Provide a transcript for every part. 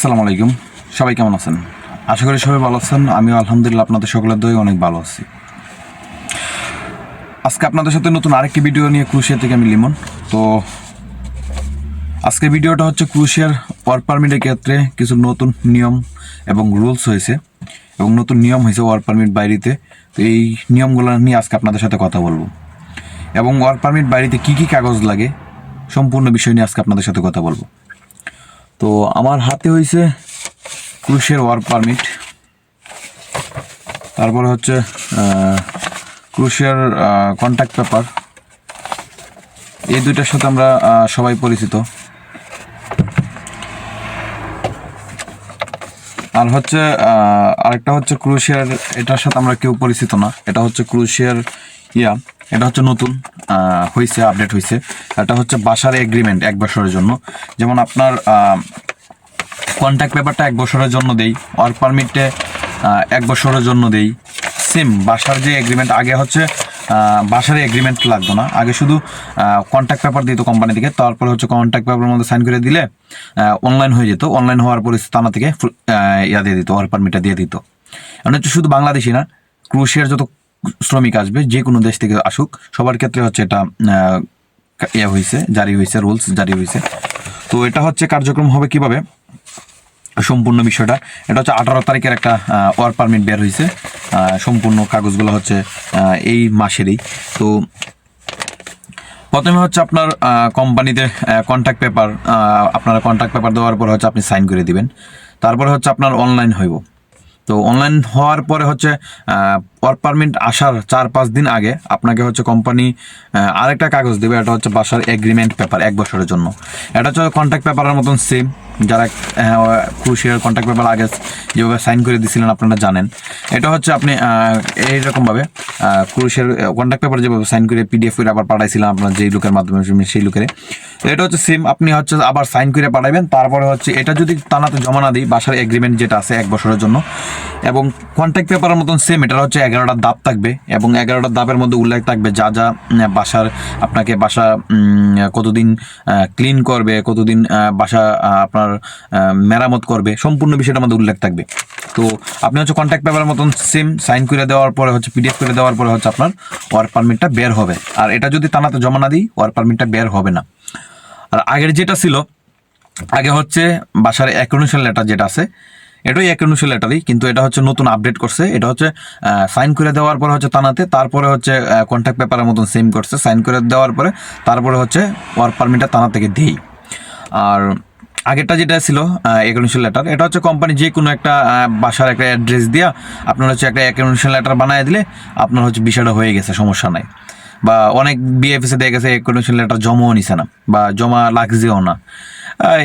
আসসালামু আলাইকুম। সবাই কেমন আছেন? আশা করি সবাই ভালো আছেন। আমিও আলহামদুলিল্লাহ আপনাদের সকলের দই অনেক ভালো আছি। আজকে আপনাদের সাথে নতুন আরেকটি ভিডিও নিয়ে ক্রুশিয়া থেকে আমি লিমন। তো আজকে ভিডিওটা হচ্ছে ক্রুশিয়ার ওয়ার্ক পারমিটের ক্ষেত্রে কিছু নতুন নিয়ম এবং রুলস হয়েছে এবং নতুন নিয়ম হয়েছে ওয়ার্ক পারমিট বাইরেতে। তো এই নিয়মগুলো নিয়ে আজকে আপনাদের সাথে কথা বলব। এবং ওয়ার্ক পারমিট বাইরেতে কী কী কাগজ লাগে, সম্পূর্ণ বিষয় নিয়ে আজকে আপনাদের সাথে কথা বলব। তো আমার হাতে হয়েছে ক্রুশের ওয়ার্ক পারমিট। তারপরে হচ্ছে ক্রুশের কন্ট্যাক্ট পেপার এই দুইটার সাথে আমরা সবাই পরিচিত। আর হচ্ছে আরেকটা হচ্ছে ক্রুশিয়ার এটার সাথে আমরা কেউ পরিচিত না। এটা হচ্ছে ক্রুশিয়ার ইয়া, এটা হচ্ছে নতুন। হয়েছে আপডেট হয়েছে এটা হচ্ছে বাসার এগ্রিমেন্ট এক বছরের জন্য। যেমন আপনার কন্ট্যাক্ট পেপারটা এক বছরের জন্য দেই ওয়ার্ক পারমিটে এক বছরের জন্য দেই। সেম বাসার যে এগ্রিমেন্ট আগে হচ্ছে বাসার এগ্রিমেন্ট লাগতো না। আগে শুধু কন্ট্যাক্ট পেপার দিত কোম্পানি থেকে, তারপরে হচ্ছে কন্ট্যাক্ট পেপারের মধ্যে সাইন করে দিলে অনলাইন হয়ে যেত। অনলাইন হওয়ার পরে থানা থেকে ইয়া দিয়ে দিত ওয়ার্ক পারমিটটা দিয়ে দিত। এখন হচ্ছে শুধু বাংলাদেশি না, ক্রুশিয়ার যত শ্রমিক আসবে, যে কোনো দেশ থেকে আসুক, সবার ক্ষেত্রে হচ্ছে এটা ইয়ে হয়েছে জারি হয়েছে রুলস জারি হয়েছে তো এটা হচ্ছে কার্যক্রম হবে কীভাবে? সম্পূর্ণ বিষয়টা, এটা হচ্ছে আঠারো তারিখের একটা ওয়ার্ক পারমিট বের হয়েছে সম্পূর্ণ কাগজগুলো হচ্ছে এই মাসেরই। তো প্রথমে হচ্ছে আপনার কোম্পানিতে কন্ট্যাক্ট পেপার আপনারা কন্ট্যাক্ট পেপার দেওয়ার পর হচ্ছে আপনি সাইন করে দিবেন। তারপরে হচ্ছে আপনার অনলাইন হইব। তো অনলাইন হওয়ার পরে হচ্ছে ওয়ার্ক পারমিট আসার চার, পাঁচ দিন আগে আপনাকে হচ্ছে কোম্পানি আরেকটা কাগজ দেবে, এটা হচ্ছে বাসার এগ্রিমেন্ট পেপার এক বছরের জন্য। এটা হচ্ছে কন্ট্যাক্ট পেপারের মতন সেম যারা ক্রুশিয়ার কন্ট্যাক্ট পেপার আগে যেভাবে সাইন করে দিয়েছিলেন আপনারা জানেন। এটা হচ্ছে আপনি এইরকমভাবে ক্রুশিয়ার কন্ট্যাক্ট পেপার যেভাবে সাইন করে পিডিএফ করে আবার পাঠাইছিলাম আপনার যেই লোকের মাধ্যমে সেই লোকের এটা হচ্ছে সেম আপনি হচ্ছে আবার সাইন করে পাঠাবেন তারপরে হচ্ছে এটা যদি তানাতে জমা না দিই, বাসার এগ্রিমেন্ট যেটা আছে এক বছরের জন্য, এবং কন্ট্যাক্ট পেপারের মতন সেম এটা হচ্ছে এগারোটা দাব থাকবে এবং এগারোটা দাবের মধ্যে উল্লেখ থাকবে যা যা বাসার আপনাকে বাসা কতদিন ক্লিন করবে, কতদিন বাসা আপনার মেরামত করবে, সম্পূর্ণ বিষয়টার মধ্যে উল্লেখ থাকবে। তো আপনি হচ্ছে কন্ট্যাক্ট পেপারের মতন সেম সাইন করে দেওয়ার পরে হচ্ছে পিডিএফ করে দেওয়ার পরে হচ্ছে আপনার ওয়ার্ক পারমিটটা বের হবে। আর এটা যদি তানাতে জমা না দিই ওয়ার্ক পারমিটটা বের হবে না। আর আগের যেটা ছিল, আগে হচ্ছে বাসার অ্যাকোনেশন লেটার যেটা আছে এটাই অ্যাকোনেশন লেটারই কিন্তু এটা হচ্ছে নতুন আপডেট করছে। এটা হচ্ছে সাইন করে দেওয়ার পরে হচ্ছে তানাতে তারপরে হচ্ছে কন্ট্যাক্ট পেপারের মতন সেম করছে। সাইন করে দেওয়ার পরে তারপরে হচ্ছে ওয়ার্ক পারমিটটা তানা থেকে দেই। আর আগেরটা যেটা ছিল অ্যাকোনেশন লেটার এটা হচ্ছে কোম্পানি যে কোনো একটা বাসার একটা অ্যাড্রেস দিয়া আপনার হচ্ছে একটা অ্যাকোনেশন লেটার বানায় দিলে আপনার হচ্ছে বিষয়টা হয়ে গেছে, সমস্যা নাই। বা অনেক বিএফএসে দেখা গেছে অ্যাকোনেশন লেটার জমাও নিছে না, বা জমা লাগছেও না।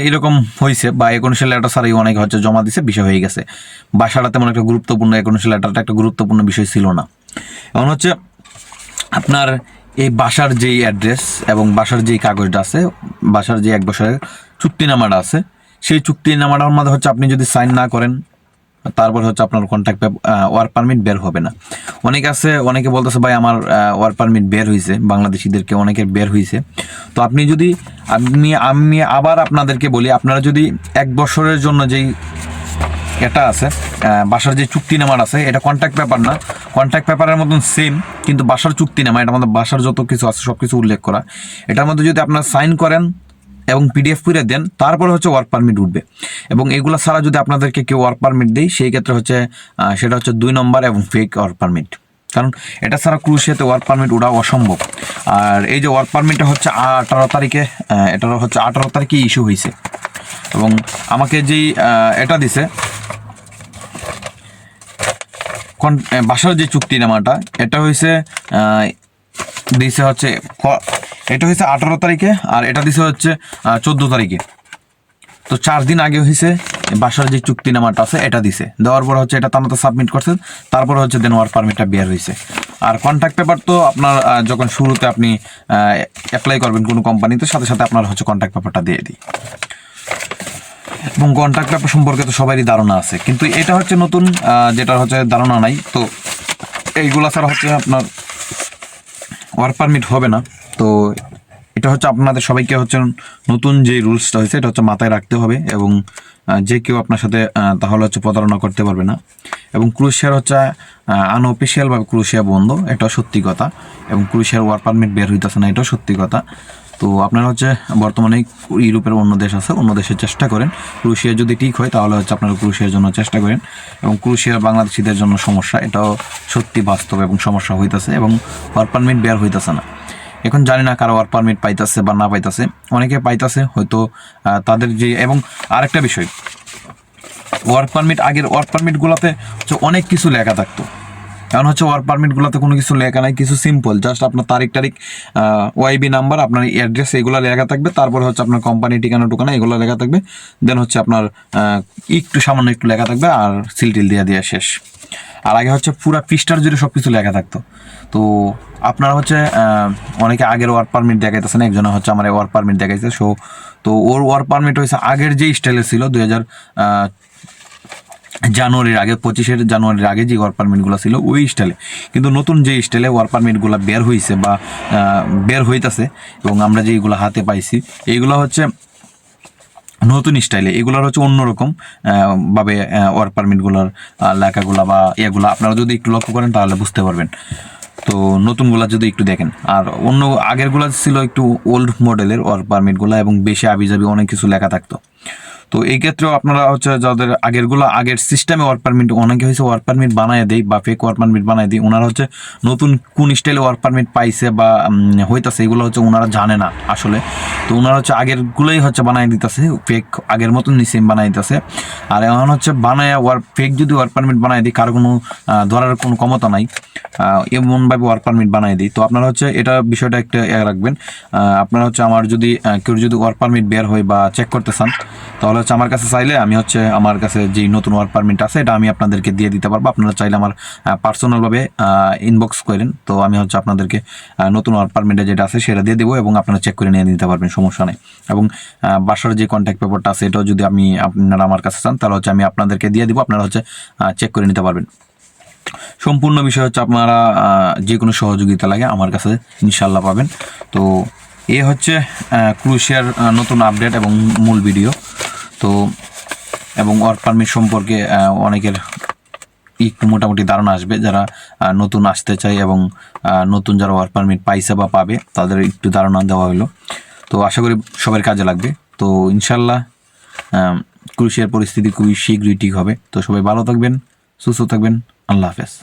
এরকম হয়েছে বা অ্যাকোনেশন লেটার ছাড়াই অনেক হচ্ছে জমা দিছে, বিষয় হয়ে গেছে। বাসাটা তেমন একটা গুরুত্বপূর্ণ অ্যাকোনেশন লেটারটা একটা গুরুত্বপূর্ণ বিষয় ছিল না। এখন হচ্ছে আপনার এই বাসার যেই অ্যাড্রেস এবং বাসার যেই কাগজটা আছে, বাসার যে এক বছরের চুক্তিনামাটা আছে, সেই চুক্তিনামাটার মধ্যে হচ্ছে আপনি যদি সাইন না করেন তারপর হচ্ছে আপনার কন্ট্যাক্ট ওয়ার্ক পারমিট বের হবে না। অনেকে আছে, অনেকে বলতেছে, ভাই, আমার ওয়ার্ক পারমিট বের হয়েছে বাংলাদেশিদেরকে অনেকের বের হয়েছে তো আপনি যদি আমি আমি আবার আপনাদেরকে বলি, আপনারা যদি এক বছরের জন্য যেই এটা আছে বাসার যে চুক্তি চুক্তিনামার আছে, এটা কন্ট্যাক্ট পেপার না। কন্ট্যাক্ট পেপারের মতন সেম কিন্তু বাসার চুক্তি চুক্তিনামা এটা মধ্যে বাসার যত কিছু আছে সব কিছু উল্লেখ করা। এটার মধ্যে যদি আপনারা সাইন করেন এবং পিডিএফ করে দেন, তারপরে হচ্ছে ওয়ার্ক পারমিট উঠবে। এবং এগুলো ছাড়া যদি আপনাদেরকে কেউ ওয়ার্ক পারমিট দেয়, সেই ক্ষেত্রে হচ্ছে সেটা হচ্ছে দুই নম্বর এবং ফেক ওয়ার্ক পারমিট কারণ এটা ছাড়া ক্রুশিয়াতে ওয়ার্ক পারমিট ওঠা অসম্ভব। আর এই যে ওয়ার্ক পারমিটটা হচ্ছে আঠারো তারিখে এটা হচ্ছে আঠারো তারিখে ইস্যু হয়েছে। এবং আমাকে যেই এটা দিছে বাসার যে চুক্তি চুক্তিনামাটা এটা হয়েছে দিছে হচ্ছে এটা হয়েছে আঠারো তারিখে আর এটা দিছে হচ্ছে চোদ্দ তারিখে। তো চার দিন আগে হয়েছে বাসার যে চুক্তি চুক্তিনামাটা আছে, এটা দিছে। দেওয়ার পর হচ্ছে এটা তারা সাবমিট করছেন, তারপর হচ্ছে দেন ওয়ার পারমিটটা বের হয়েছে আর কন্ট্যাক্ট পেপার তো আপনার যখন শুরুতে আপনি অ্যাপ্লাই করবেন কোনো কোম্পানিতে সাথে সাথে আপনার হচ্ছে কন্ট্যাক্ট পেপারটা দিয়ে দিই। এবং কন্ট্রাক্ট পেপার সম্পর্কে তো সবারই ধারণা আছে। কিন্তু এটা হচ্ছে নতুন যেটা হচ্ছে ধারণা নাই। তো এইগুলা ছাড়া হচ্ছে আপনার ওয়ার্ক পারমিট হবে না। তো এটা হচ্ছে আপনাদের সবাইকে হচ্ছে নতুন যে রুলসটা হয়েছে, এটা হচ্ছে মাথায় রাখতে হবে এবং যে কেউ আপনার সাথে তাহলে হচ্ছে প্রতারণা করতে পারবে না। এবং ক্রুশিয়ার হচ্ছে আনঅফিসিয়ালভাবে ক্রুশিয়া বন্ধ, এটাও সত্যি কথা। এবং ক্রুশিয়ার ওয়ার পারমিট বের হইতেছে না, এটাও সত্যি কথা। তো আপনারা হচ্ছে বর্তমানে ইউরোপের অন্য দেশ আছে, অন্য দেশের চেষ্টা করেন। ক্রুশিয়া যদি ঠিক হয়, তাহলে হচ্ছে আপনারা ক্রুশিয়ার জন্য চেষ্টা করেন। এবং ক্রুশিয়া বাংলাদেশিদের জন্য সমস্যা, এটাও সত্যি বাস্তব এবং সমস্যা হইতেছে এবং ওয়ার পারমিট বের হইতেছে না। এখন জানি না কারও ওয়ার্ক পারমিট পাইতেছে বা না পাইতেছে। অনেকে পাইতেছে, হয়তো তাদের যে, এবং আরেকটা বিষয় ওয়ার্ক পারমিট আগের ওয়ার্ক পারমিটগুলোতে অনেক কিছু লেখা থাকতো। কারণ হচ্ছে ওয়ার্ক পারমিটগুলোতে কোনো কিছু লেখা নাই, কিছু সিম্পল জাস্ট আপনার তারিখ তারিখ ওয়াইবি নাম্বার আপনার অ্যাড্রেস এগুলো লেখা থাকবে, তারপর হচ্ছে আপনার কোম্পানি ঠিকানা টুকানা, এগুলো লেখা থাকবে দেন হচ্ছে আপনার একটু সামান্য একটু লেখা থাকবে আর সিল টিল দিয়ে দেওয়া শেষ। আর আগে হচ্ছে পুরো পৃষ্ঠার জুড়ে সব কিছু লেখা থাকতো। তো আপনারা হচ্ছে অনেকে আগের ওয়ার্ক পারমিট দেখাইতেছেন, একজনে হচ্ছে আমার ওয়ার্ক পারমিট দেখাইছে সো তো ওর ওয়ার্ক পারমিট হয়েছে আগের যে স্টাইলে ছিল, দুই হাজার জানুয়ারির আগে, পঁচিশের জানুয়ারির আগে যে ওয়ার্ক পারমিটগুলো ছিল, ওই স্টাইলে কিন্তু নতুন যে স্টাইলে ওয়ার্ক পারমিটগুলো বের হয়েছে বা বের হইতাছে এবং আমরা যেগুলো হাতে পাইছি, এইগুলো হচ্ছে নতুন স্টাইলে এগুলোর হচ্ছে অন্যরকম ভাবে ওয়ার্ক পারমিটগুলোর লেখাগুলা বা এগুলো আপনারা যদি একটু লক্ষ্য করেন তাহলে বুঝতে পারবেন। তো নতুনগুলা যদি একটু দেখেন, আর অন্য আগেরগুলো ছিল একটু ওল্ড মডেলের ওয়ার্ক পারমিটগুলো এবং বেশি আবিজাবি অনেক কিছু লেখা থাকতো। তো এই ক্ষেত্রেও আপনারা হচ্ছে যাদের আগেরগুলো, আগের সিস্টেমে ওয়ার্ক পারমিট অনেকে হয়েছে ওয়ার্ক পারমিট বানায় দেয় বা ফেক ওয়ার্ক পারমিট বানায় দেয় ওনারা হচ্ছে নতুন কোন স্টাইলে ওয়ার্ক পারমিট পাইছে বা হইতাছে, এগুলো হচ্ছে ওনারা জানে না আসলে। তো ওনারা হচ্ছে আগেরগুলোই হচ্ছে বানায় দিতেছে ফেক আগের মতন সেম বানাই দিতেছে। আর এখন হচ্ছে বানায় ওয়ার্ক ফেক যদি ওয়ার্ক পারমিট বানায় দিই কারও কোনো ধরার কোনো ক্ষমতা নাই এমনভাবে ওয়ার্ক পারমিট বানাই দিই তো আপনারা হচ্ছে এটা বিষয়টা একটা রাখবেন। আপনারা হচ্ছে আমার যদি কেউ যদি ওয়ার্ক পারমিট বের হয় বা চেক করতে চান, তাহলে হচ্ছে আমার কাছে চাইলে আমি হচ্ছে আমার কাছে যে নতুন ওয়ার্ক পারমিট আছে, এটা আমি আপনাদেরকে দিয়ে দিতে পারব। আপনারা চাইলে আমার পার্সোনালভাবে ইনবক্স করেন। তো আমি হচ্ছে আপনাদেরকে নতুন ওয়ার্ক পারমিটে যেটা আছে সেটা দিয়ে দেবো এবং আপনারা চেক করে নিয়ে নিতে পারবেন, সমস্যা নেই। এবং বাসার যে কন্ট্যাক্ট পেপারটা আছে, এটাও যদি আমি আপনারা আমার কাছে চান, তাহলে হচ্ছে আমি আপনাদেরকে দিয়ে দিব, আপনারা হচ্ছে চেক করে নিতে পারবেন। সম্পূর্ণ বিষয় হচ্ছে আপনারা যে কোনো সহযোগিতা লাগে আমার কাছে ইনশাল্লাহ পাবেন। তো এ হচ্ছে ক্রুশিয়ার নতুন আপডেট এবং মূল ভিডিও তো, এবং ওয়ার্ক পারমিট সম্পর্কে অনেকের একটু মোটামুটি ধারণা আসবে যারা নতুন আসতে চায় এবং নতুন যারা ওয়ার্ক পারমিট পাইছে বা পাবে, তাদের একটু ধারণা দেওয়া হলো। তো আশা করি সবার কাজে লাগবে। তো ইনশাল্লাহ ক্রুশিয়ার পরিস্থিতি খুবই শীঘ্রই ঠিক হবে। তো সবাই ভালো থাকবেন, সুস্থ থাকবেন, আল্লাহ হাফেজ।